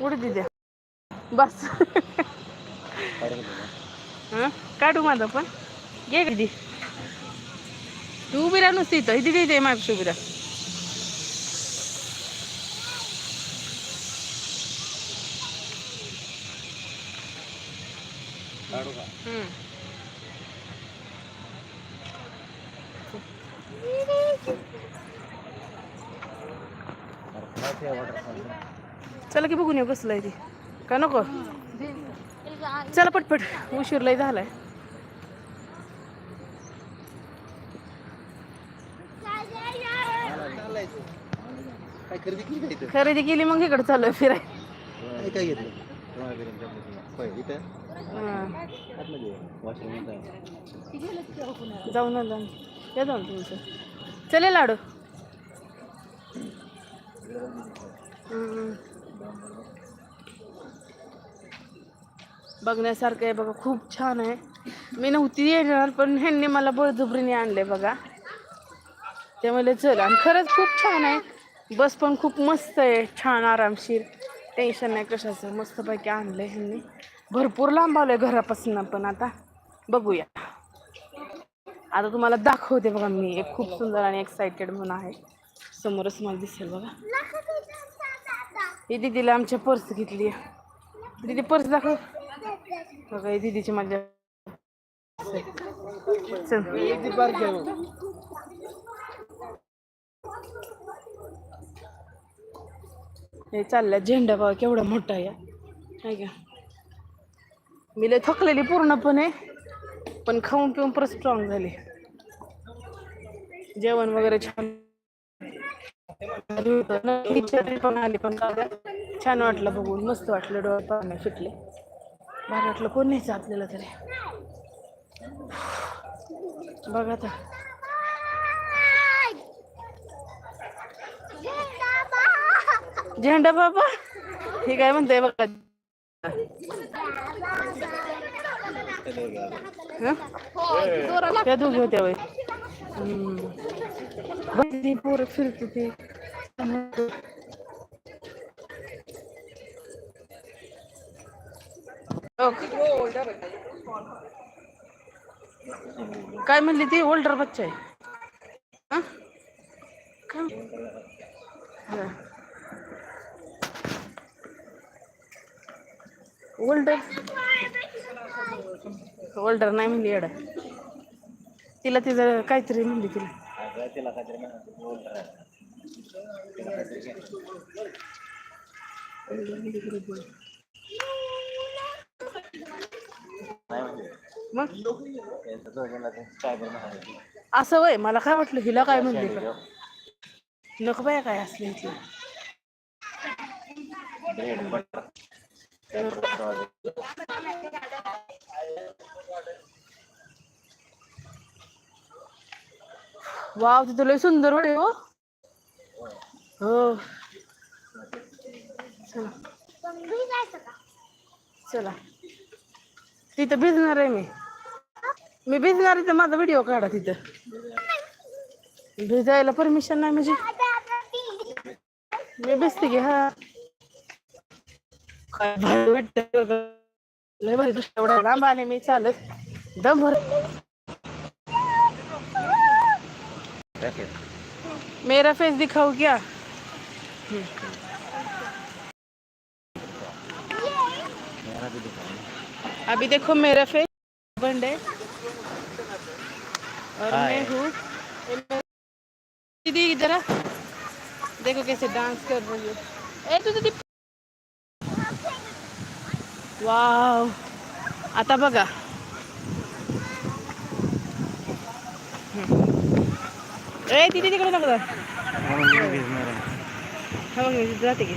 उडी दिद्या बस हं? काढू माझं पण घे कधी तू उभी राहा चला की बघून येऊ कसलं आहे ते. का नको? चला पटपट. उशीर लय झालाय. खरेदी केली मग इकडे चालू फिराय. काय घेतलं जाऊन या जाऊन तुमचं. चले लाडू. बघण्यासारखं आहे बघा खूप छान आहे. मी नव्हती येणार पण ह्यांनी मला बळजुबरीने आणले बघा. त्यामुळे चल आणि खरंच खूप छान आहे. बस पण खूप मस्त आहे छान आरामशीर. टेन्शन नाही कशाचं मस्तपैकी आणलं ह्यांनी. भरपूर लांब आलोय घरापासून पण आता. बघूया. आता तुम्हाला दाखवते बघा मी. एक खूप सुंदर आणि एक्साइटेड म्हणून आहे. समोरच मला दिसेल बघा. ही दिदीला आमच्या पर्स घेतली दिदी पर्स दाखव. बघा ही दिदीची माझ्या हे चाललंय. झेंडा बघा केवढा मोठा आहे. का? मी लय थकलेली पूर्णपणे. पण खाऊन पिऊन परत स्ट्रॉंग झाली. जेवण वगैरे छान पण आली पण छान वाटलं बघून. मस्त वाटलं डोळे पाहणे सुटले भारी वाटलं कोण नाही आपल्याला तरी. बघा आता. झेंडा बाबा. हे काय म्हणते बघा. हं? त्या दोघी होत्या वय बसली पोरं फिरते ते काय म्हणली ती ओल्डर बच्चा आहे हं? काय हं. ओल्डर ओल्डर नाही म्हणली एड तिला तिचं काहीतरी म्हणली तिला. तिला काहीतरी मग? ते असं वय मला काय वाटलं हिला काय म्हणली का? नको बाया काय असली वाव तिथं लय सुंदर वाटे हो. हो. चला. चला. तिथं भिजणार आहे मी. मी भिजणार आहे माझा व्हिडिओ काढा तिथं. भिजायला परमिशन नाही म्हणजे. मी भिजते की हा. काय भारी भारी एवढा लांब मी चालत दम भर मेरा फेस दिखाओ क्या? अभी देखो मेरा फेस बंद है। और मैं हूँ। दीदी जरा देखो कैसे डांस कर रही है। ए तू दीदी वाव. आता बघा. ए दीदी तिकडे नको जाते की.